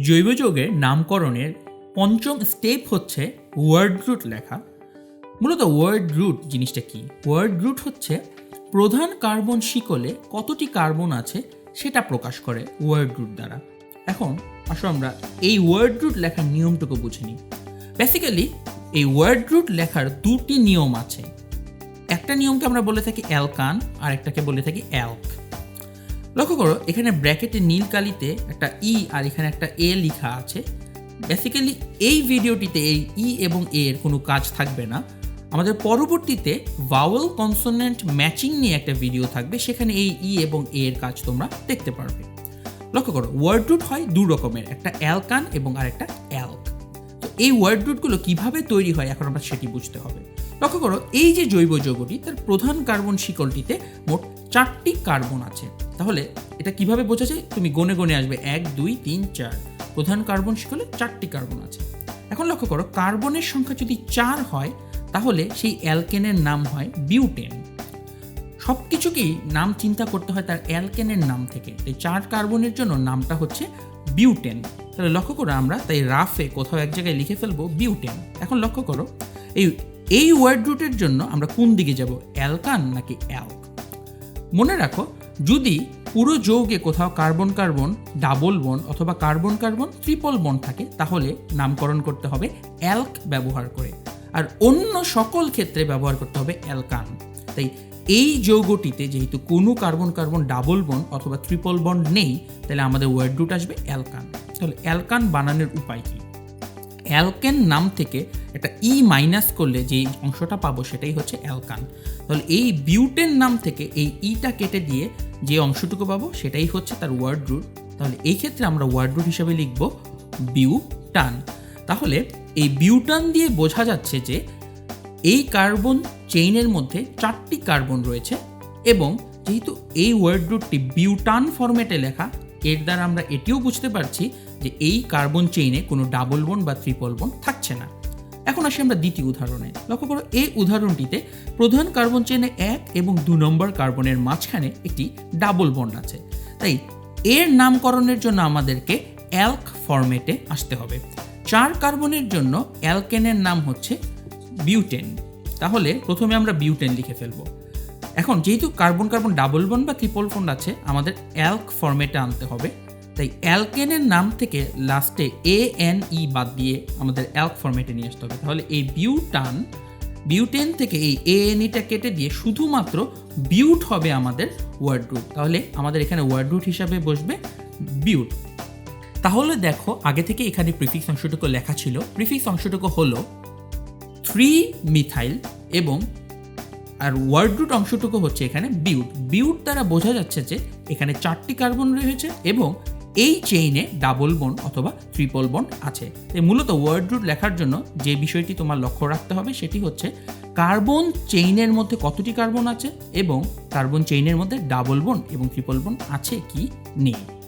জৈব যৌগের নামকরণের পঞ্চম স্টেপ হচ্ছে ওয়ার্ড রুট লেখা। মূলত ওয়ার্ড রুট জিনিসটা কি? ওয়ার্ড রুট হচ্ছে প্রধান কার্বন শিকলে কতটি কার্বন আছে সেটা প্রকাশ করে ওয়ার্ড রুট দ্বারা। এখন আসো আমরা এই ওয়ার্ড রুট লেখার নিয়মটুকু বুঝে নিই। বেসিক্যালি এই ওয়ার্ড রুট লেখার দুটি নিয়ম আছে। একটা নিয়মকে আমরা বলে থাকি অ্যালকান আর একটাকে বলে থাকি অ্যালক লক্ষ্য করো, এখানে ব্র্যাকেটে নীল কালিতে একটা ই আর এখানে একটা এ লেখা আছে। বেসিক্যালি এই ভিডিওটিতে এই ই এবং এ এর কোনো কাজ থাকবে না। আমাদের পরবর্তীতে ভাওয়েল কনসোনেন্ট ম্যাচিং নিয়ে একটা ভিডিও থাকবে, সেখানে এই ই এবং এ এর কাজ তোমরা দেখতে পারবে। লক্ষ্য করো ওয়ার্ড রুট হয় দু রকমের, একটা অ্যালকান এবং আরেকটা অ্যালক তো এই ওয়ার্ড রুটগুলো কীভাবে তৈরি হয়, এখন আমরা সেটি বুঝতে হবে। লক্ষ্য করো, এই যে জৈব যৌগটি, তার প্রধান কার্বন শিকলটিতে মোট চারটি কার্বন আছে। তাহলে এটা কীভাবে বোঝা যায় তুমি গনে গনে আসবে। এক, দুই, তিন, চার। প্রধান কার্বন শিকলে চারটি কার্বন আছে। এখন লক্ষ্য করো, কার্বনের সংখ্যা যদি চার হয়, তাহলে সেই অ্যালকেনের নাম হয় বিউটেন। সব কিছুকেই নাম চিন্তা করতে হয় তার অ্যালকেনের নাম থেকে। তাই চার কার্বনের জন্য নামটা হচ্ছে বিউটেন। তাহলে লক্ষ্য করো আমরা, তাই রাফে কোথাও এক জায়গায় লিখে ফেলব বিউটেন। এখন লক্ষ্য করো, এই এই ওয়ার্ড রুটের জন্য আমরা কোন দিকে যাব? অ্যালকান নাকি অ্যালক? মনে রাখো যদি পুরো যৌগে কোথাও কার্বন কার্বন, ডাবল বন অথবা কার্বন কার্বন, ট্রিপল বন থাকে, তাহলে নামকরণ করতে হবে অ্যালক ব্যবহার করে। আর অন্য সকল ক্ষেত্রে ব্যবহার করতে হবে অ্যালকান। তাই এই যৌগটিতে যেহেতু কোনো কার্বন কার্বন, ডাবল বন অথবা ট্রিপল বন নেই, তাহলে আমাদের ওয়ার্ড রুট আসবে অ্যালকান। তাহলে অ্যালকান বানানোর উপায় কী? অ্যালকেন নাম থেকে একটা ই মাইনাস করলে যে অংশটা পাবো সেটাই হচ্ছে অ্যালকান। তাহলে এই বিউটেন নাম থেকে এই ইটা কেটে দিয়ে যে অংশটুকু পাবো সেটাই হচ্ছে তার ওয়ার্ড রুট তাহলে এই ক্ষেত্রে আমরা ওয়ার্ড রুট হিসেবে লিখব বিউটান। তাহলে এই বিউটান দিয়ে বোঝা যাচ্ছে যে এই কার্বন চেইনের মধ্যে চারটি কার্বন রয়েছে এবং যেহেতু এই ওয়ার্ড রুটটি বিউটান ফরম্যাটে লেখা, এর দ্বারা আমরা এটিও বুঝতে পারছি যে এই কার্বন চেইনে কোনো ডাবল বন বা ট্রিপল বন থাকছে না। এখন আসি আমরা দ্বিতীয় উদাহরণে। লক্ষ্য করো, এই উদাহরণটিতে প্রধান কার্বন চেনে এক এবং দু নম্বর কার্বনের মাঝখানে একটি ডাবল বন্ড আছে। তাই এর নামকরণের জন্য আমাদেরকে অ্যালক ফরম্যাটে আসতে হবে। চার কার্বনের জন্য অ্যালকেনের নাম হচ্ছে বিউটেন। তাহলে প্রথমে আমরা বিউটেন লিখে ফেলব। এখন যেহেতু কার্বন কার্বন ডাবল বন বা ট্রিপল বন্ড আছে, আমাদের অ্যালক ফরম্যাটে আনতে হবে। তাই অ্যালকেনের নাম থেকে লাস্টে এ, এন, ই বাদ দিয়ে আমাদের অ্যালক ফরম্যাটে নিয়ে আসতে হবে। তাহলে এই বিউটান, বিউটেন থেকে এই এ, এন ইটা কেটে দিয়ে শুধুমাত্র বিউট হবে আমাদের ওয়ার্ড রুট। তাহলে আমাদের এখানে ওয়ার্ড রুট হিসাবে বসবে বিউট। তাহলে দেখো, আগে থেকে এখানে প্রিফিক্স অংশটুকু লেখা ছিল। প্রিফিক্স অংশটুকু হলো থ্রি মিথাইল এবং আর ওয়ার্ড রুট অংশটুকু হচ্ছে এখানে বিউট। বিউট দ্বারা বোঝা যাচ্ছে যে এখানে চারটি কার্বন রয়েছে এবং এই চেইনে ডাবল বন অথবা ট্রিপল বন আছে। মূলত ওয়ার্ড রুট লেখার জন্য যে বিষয়টি তোমার লক্ষ্য রাখতে হবে সেটি হচ্ছে কার্বন চেইনের মধ্যে কতটি কার্বন আছে এবং কার্বন চেইনের মধ্যে ডাবল বন এবং ট্রিপল বন আছে কি নেই।